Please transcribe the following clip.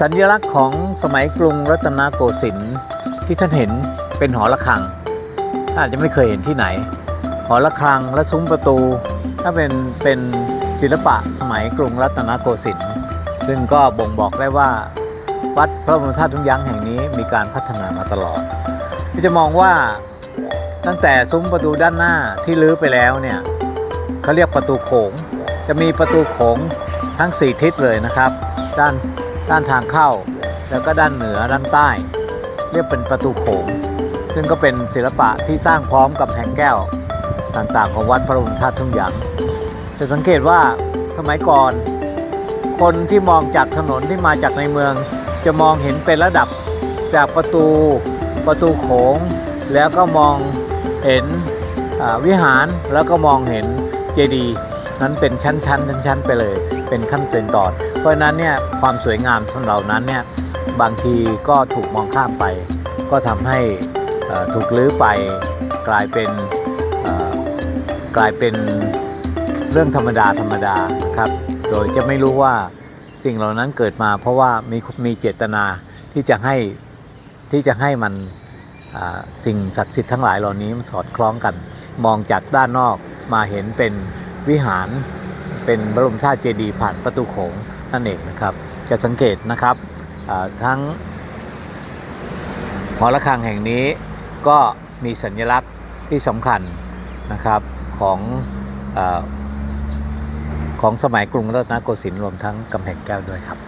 สัญลักษณ์ของสมัยกรุงรัตนโกสินทร์ที่ท่านเห็นเป็นหอระฆังท่านอาจจะไม่เคยเห็นที่ไหน หอระฆังและซุ้มประตู ถ้าเป็นเป็นศิลปะสมัยกรุงรัตนโกสินทร์ซึ่งก็บ่งบอกได้ว่า วัดพระบรมธาตุทุกยั้งแห่งนี้มีการพัฒนามาตลอดที่จะมองว่าตั้งแต่ซุ้มประตูด้านหน้าที่ลื้อไปแล้วเนี่ยเขาเรียกประตูโขง จะมีประตูโขงทั้ง 4 ทิศเลยนะครับ ด้าน ด้านทางเข้า แล้วก็ด้านเหนือด้านใต้ เรียกเป็นประตูโขง ซึ่งก็เป็นศิลปะที่สร้างพร้อมกับแผงแก้วต่างๆ ของวัดพระบรมธาตุทุ่งหยางจะสังเกตว่าสมัยก่อน คนที่มองจากถนนที่มาจากในเมือง จะมองเห็นเป็นระดับจากประตูประตูโขง แล้วก็มองเห็นวิหารแล้วก็มองเห็นเจดีย์นั้นเป็นชั้นๆชั้นๆไปเลย เป็นขั้นเป็นตอน เพราะนั้นเนี่ยความสวยงามของเหล่านั้นเนี่ยบางทีก็ถูกมองข้ามไป ก็ทำให้ถูกลื้อไปกลายเป็นกลายเป็นเรื่องธรรมดาธรรมดานะครับ โดยจะไม่รู้ว่าสิ่งเหล่านั้นเกิดมา เพราะว่ามีมีเจตนาที่จะให้ที่จะให้มันสิ่งศักดิ์สิทธิ์ทั้งหลายเหล่านี้มันสอดคล้องกัน มองจากด้านนอกมาเห็นเป็นวิหารเป็นบรมธาตุเจดีย์ผ่านประตูโขง นั่นเองนะครับ จะสังเกตนะครับทั้งหอระฆังแห่งนี้ก็มีสัญลักษณ์ที่สำคัญนะครับของอของสมัยกรุงรัตนโกสินทร์รวมทั้งกำแพงแก้วด้วยครับ